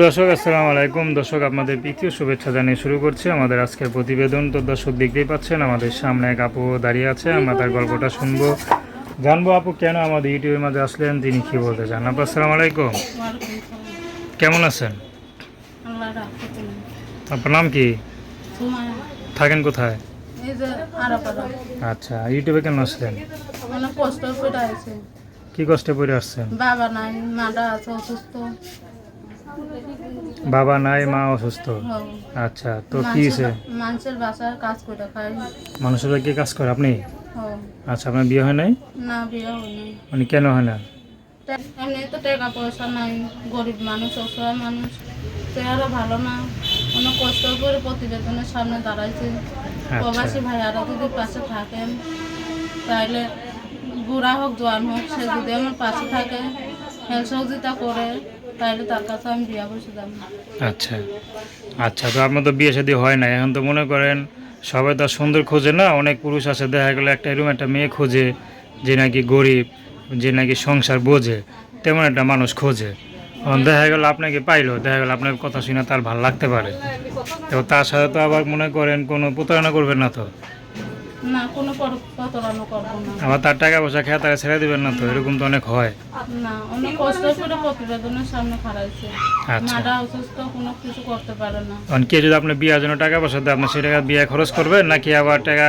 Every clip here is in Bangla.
দর্শক আসসালামু আলাইকুম। দর্শক আপনাদের প্রীতীয় শুভেচ্ছা জানিয়ে শুরু করছি আমাদের আজকের প্রতিবেদন। তো দর্শক দেখতেই পাচ্ছেন আমাদের সামনে এক আপু দাঁড়িয়ে আছে। আমরা তার গল্পটা শুনব। জানব আপু কেন আমাদের ইউটিউবের মাঝে আসলেন তিনি কি বলতে চান? আপু আসসালামু আলাইকুম। কেমন আছেন। আপনার নাম কি? থাকেন কোথায়? আচ্ছা ইউটিউবে কেন আসলেন? আছে। কি কষ্টে পড়ে আসছেন? বাবা নাই মাটা আছে অসুস্থ। বাবা নাই মা অসুস্থ? আচ্ছা তো কি হয়েছে মানুষের- বাসায় কাজ করে খাই মানুষের কি কাজ করে? আপনি? হও। আচ্ছা আপনার বিয়ে হয় নাই? না বিয়ে হয়নি মানে কেন হয় না? এমনি তো টাকা পয়সা নাই গরিব মানুষ অসহায় মানুষ। চেহারা ভালো না। অনেক কষ্ট করে প্রতিবেদনের সামনে দাঁড়াইছে। প্রবাসী ভাই ভাইয়ারা যদি পাশে থাকেন তাহলে বুড়া হোক জোয়ান হোক সে যদি আমার পাশে থাকে হেল্প সহযোগিতা করে তাহলে তার কাছে আমি বিয়া বসে যাব আচ্ছা। আচ্ছা তো আপনার তো বিয়ে শাদী হয় না এখন তো মনে করেন সবাই তো সুন্দর খোঁজে না? অনেক পুরুষ আছে, দেখা গেলো একটা এরকম একটা মেয়ে খোঁজে, যে নাকি গরিব, যে নাকি সংসার বোঝে, তেমন একটা মানুষ খোঁজে। দেখা গেল আপনাকে পাইলো, দেখা গেল আপনার কথা শুনে তার ভালো লাগতে পারে। তো তার সাথে তো আবার মনে করেন কোনো প্রতারণা করবেন না তো? না কোনো প্রতারণা করব না। আবার তার টাকা পয়সা খেয়ে তারা ছেড়ে দেবেন না তো? এরকম তো অনেক হয়। না অনেক কষ্ট করে প্রতিবেদনের সামনে খাড়াইছে। আচ্ছা। মাটা অসুস্থ কোনো কিছু করতে পারে না। কারণ কে যদি আপনি বিয়ের জন্য টাকা পয়সা দেয় আপনি সেই টাকা বিয়ে খরচ করবেন নাকি আবার টাকা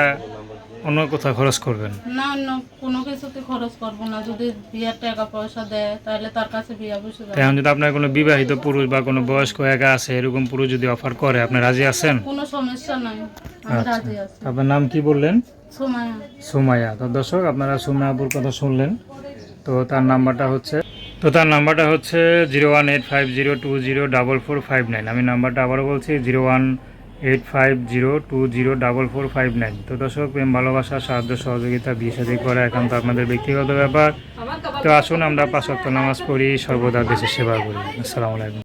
অন্য কোথাও খরচ করবেন? না অন্য কোনো কিছুতে খরচ করব না। যদি বিয়ের টাকা পয়সা দেয় তাহলে তার কাছে বিয়া বসে যাব। এখন যদি আপনার কোনো বিবাহিত পুরুষ বা কোনো বয়স্ক একা আছে এরকম পুরুষ যদি অফার করে আপনি রাজি আছেন? কোনো সমস্যা নাই আমি আচ্ছা। রাজি আছি। আপনার নাম কি বললেন? সুমায়া সুমাইয়া। তো দর্শক আপনারা সুমায়াপুর কথা শুনলেন। তো তার নাম্বারটা হচ্ছে তো তার নাম্বারটা হচ্ছে zero one eight five zero two zero double four five nine. আমি নাম্বারটা আবারও বলছি zero one eight five zero two zero double four five nine তো দর্শক, প্রেম, ভালোবাসা, সাহায্য, সহযোগিতা, বিয়ে সাদী এখন তো আপনাদের ব্যক্তিগত ব্যাপার। তো আসুন আমরা পাঁচ নামাজ পড়ি, সর্বদা দেশের সেবা করি। আসসালামু আলাইকুম।